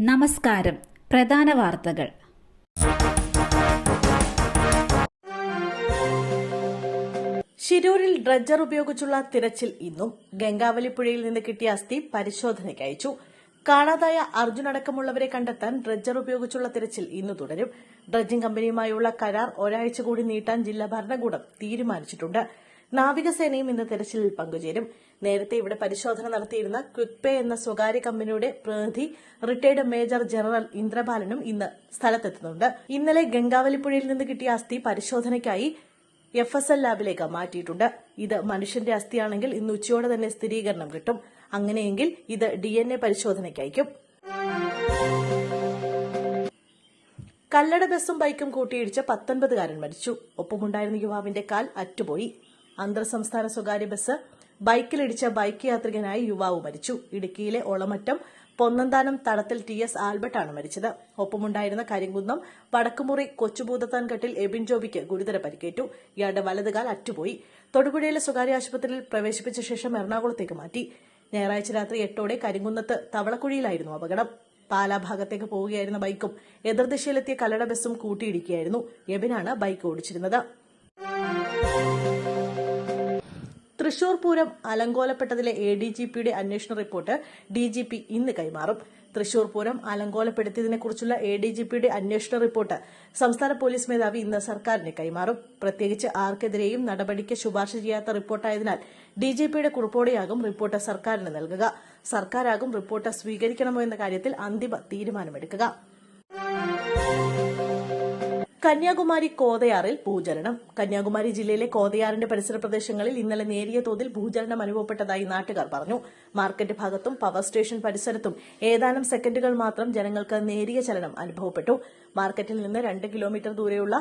നമസ്കാരം. പ്രധാന വാർത്തകൾ. ശിരൂരിൽ ഡ്രഡ്ജർ ഉപയോഗിച്ചുള്ള തിരച്ചിൽ ഇന്നും ഗംഗാവലി പുഴയിൽ നിന്ന് കിട്ടിയ അസ്ഥി പരിശോധനയ്ക്ക് അയച്ചു. കാണാതായ അർജുൻ അടക്കമുള്ളവരെ കണ്ടെത്താൻ ഡ്രഡ്ജർ ഉപയോഗിച്ചുള്ള തിരച്ചിൽ ഇന്ന് തുടരും. ഡ്രഡ്ജിംഗ് കമ്പനിയുമായുള്ള കരാർ ഒരാഴ്ച കൂടി നീട്ടാൻ ജില്ലാ ഭരണകൂടം തീരുമാനിച്ചിട്ടുണ്ട്. നാവികസേനയും ഇന്ന് തെരച്ചിലിൽ പങ്കുചേരും. നേരത്തെ ഇവിടെ പരിശോധന നടത്തിയിരുന്ന ക്വിക്ക് പേ എന്ന സ്വകാര്യ കമ്പനിയുടെ പ്രതിനിധി റിട്ടയർഡ് മേജർ ജനറൽ ഇന്ദ്രബാലനും ഇന്ന് സ്ഥലത്തെത്തുന്നുണ്ട്. ഇന്നലെ ഗംഗാവലിപ്പുഴയിൽ നിന്ന് കിട്ടിയ അസ്ഥി പരിശോധനയ്ക്കായി എഫ് എസ് എൽ ലാബിലേക്ക് മാറ്റിയിട്ടുണ്ട്. ഇത് മനുഷ്യന്റെ അസ്ഥിയാണെങ്കിൽ ഇന്ന് ഉച്ചയോടെ തന്നെ സ്ഥിരീകരണം കിട്ടും. അങ്ങനെയെങ്കിൽ ഇത് ഡി എൻ എ പരിശോധനയ്ക്ക് കല്ലട ബസ്സും ബൈക്കും കൂട്ടിയിടിച്ച് പത്തൊൻപതുകാരൻ മരിച്ചു. ഒപ്പമുണ്ടായിരുന്ന യുവാവിന്റെ കാൽ അറ്റുപോയി. അന്തർ സംസ്ഥാന സ്വകാര്യ ബസ് ബൈക്കിലിടിച്ച ബൈക്ക് യാത്രികനായി യുവാവ് മരിച്ചു. ഇടുക്കിയിലെ ഒളമറ്റം പൊന്നന്താനം തടത്തിൽ ടി എസ് ആൽബർട്ടാണ് മരിച്ചത്. ഒപ്പമുണ്ടായിരുന്ന കരിങ്കുന്നം വടക്കുമുറി കൊച്ചുഭൂതത്താൻകെട്ടിൽ എബിൻ ജോബിക്ക് ഗുരുതര പരിക്കേറ്റു. ഇയാളുടെ വലതുകാൽ അറ്റുപോയി. തൊടുപുഴയിലെ സ്വകാര്യ ആശുപത്രിയിൽ പ്രവേശിപ്പിച്ച ശേഷം എറണാകുളത്തേക്ക് മാറ്റി. ഞായറാഴ്ച രാത്രി എട്ടോടെ കരിങ്കുന്നത്ത് തവളക്കുഴിയിലായിരുന്നു അപകടം. പാലാ ഭാഗത്തേക്ക് പോവുകയായിരുന്ന ബൈക്കും എതിർദിശയിലെത്തിയ കല്ലട ബസ്സും കൂട്ടിയിടിക്കുകയായിരുന്നു. എബിനാണ് ബൈക്ക് ഓടിച്ചിരുന്നത്. തൃശൂർ പൂരം അലങ്കോലപ്പെട്ടതിലെ എ ഡി ജി പിയുടെ അന്വേഷണ റിപ്പോർട്ട് ഡി ജി പി ഇന്ന് കൈമാറും. തൃശൂർ പൂരം അലങ്കോലപ്പെടുത്തിയതിനെക്കുറിച്ചുള്ള എ ഡി ജി പിയുടെ അന്വേഷണ റിപ്പോർട്ട് സംസ്ഥാന പോലീസ് മേധാവി ഇന്ന് സർക്കാരിന് കൈമാറും. പ്രത്യേകിച്ച് ആർക്കെതിരെയും നടപടിക്ക് ശുപാർശ ചെയ്യാത്ത റിപ്പോർട്ടായതിനാൽ ഡി ജി പിയുടെ കുറിപ്പോടെയാകും റിപ്പോർട്ട് സർക്കാരിന് നൽകുക. സർക്കാരാകും റിപ്പോർട്ട് സ്വീകരിക്കണമോ എന്ന കാര്യത്തിൽ അന്തിമ തീരുമാനമെടുക്കുക. കന്യാകുമാരി കോതയാറിൽ ഭൂചരണം. കന്യാകുമാരി ജില്ലയിലെ കോതയാറിന്റെ പരിസര പ്രദേശങ്ങളിൽ ഇന്നലെ നേരിയ തോതിൽ ഭൂചലനം അനുഭവപ്പെട്ടതായി നാട്ടുകാർ പറഞ്ഞു. മാർക്കറ്റ് ഭാഗത്തും പവർ സ്റ്റേഷൻ പരിസരത്തും ഏതാനും സെക്കൻഡുകൾ മാത്രം ജനങ്ങൾക്ക് നേരിയ ചലനം അനുഭവപ്പെട്ടു. മാർക്കറ്റിൽ നിന്ന് രണ്ട് കിലോമീറ്റർ ദൂരെയുള്ള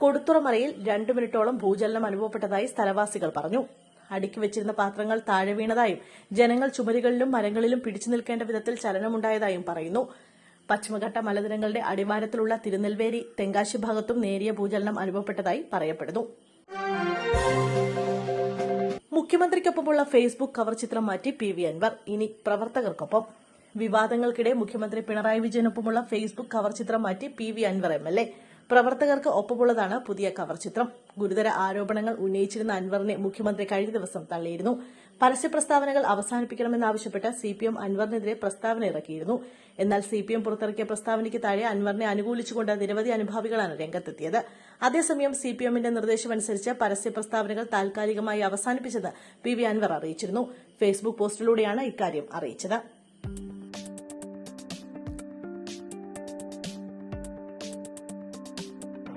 കൊടുത്തുറമറയിൽ രണ്ടു മിനിറ്റോളം ഭൂചലനം അനുഭവപ്പെട്ടതായി സ്ഥലവാസികൾ പറഞ്ഞു. അടുക്കി വെച്ചിരുന്ന പാത്രങ്ങൾ താഴെ വീണതായും ജനങ്ങൾ ചുമരുകളിലും മരങ്ങളിലും പിടിച്ചു നിൽക്കേണ്ട വിധത്തിൽ ചലനമുണ്ടായതായും പറയുന്നു. പശ്ചിമഘട്ട മലനിരകളുടെ അടിവാരത്തിലുള്ള തിരുനെൽവേലി തെങ്കാശി ഭാഗത്തും നേരിയ ഭൂചലനം അനുഭവപ്പെട്ടതായി പറയപ്പെടുന്നു. മുഖ്യമന്ത്രിക്കൊപ്പമുള്ള ഫേസ്ബുക്ക് കവർ ചിത്രം മാറ്റി പി വി അൻവർ. ഇനി പ്രവർത്തകർക്കൊപ്പം. വിവാദങ്ങൾക്കിടെ മുഖ്യമന്ത്രി പിണറായി വിജയനൊപ്പമുള്ള ഫേസ്ബുക്ക് കവർ ചിത്രം മാറ്റി P V Anvar M L A. പ്രവർത്തകർക്ക് ഒപ്പമുള്ളതാണ് പുതിയ കവർ ചിത്രം. ഗുരുതര ആരോപണങ്ങൾ ഉന്നയിച്ചിരുന്ന അൻവറിനെ മുഖ്യമന്ത്രി കഴിഞ്ഞ ദിവസം തള്ളിയിരുന്നു. പരസ്യ പ്രസ്താവനകൾ അവസാനിപ്പിക്കണമെന്നാവശ്യപ്പെട്ട് എം അൻവറിനെതിരെ പ്രസ്താവന ഇറക്കിയിരുന്നു. എന്നാൽ സി പി എം പുറത്തിറക്കിയ പ്രസ്താവനയ്ക്ക് താഴെ അൻവറിനെ അനുകൂലിച്ചുകൊണ്ട് നിരവധി അനുഭാവികളാണ് രംഗത്തെത്തിയത്. അതേസമയം സി പി എമ്മിന്റെ നിർദ്ദേശമനുസരിച്ച് പരസ്യ പ്രസ്താവനകൾ താൽക്കാലികമായി അവസാനിപ്പിച്ചത് പി വി അൻവർ അറിയിച്ചിരുന്നു. ഫേസ്ബുക്ക് പോസ്റ്റിലൂടെയാണ് ഇക്കാര്യം അറിയിച്ചത്.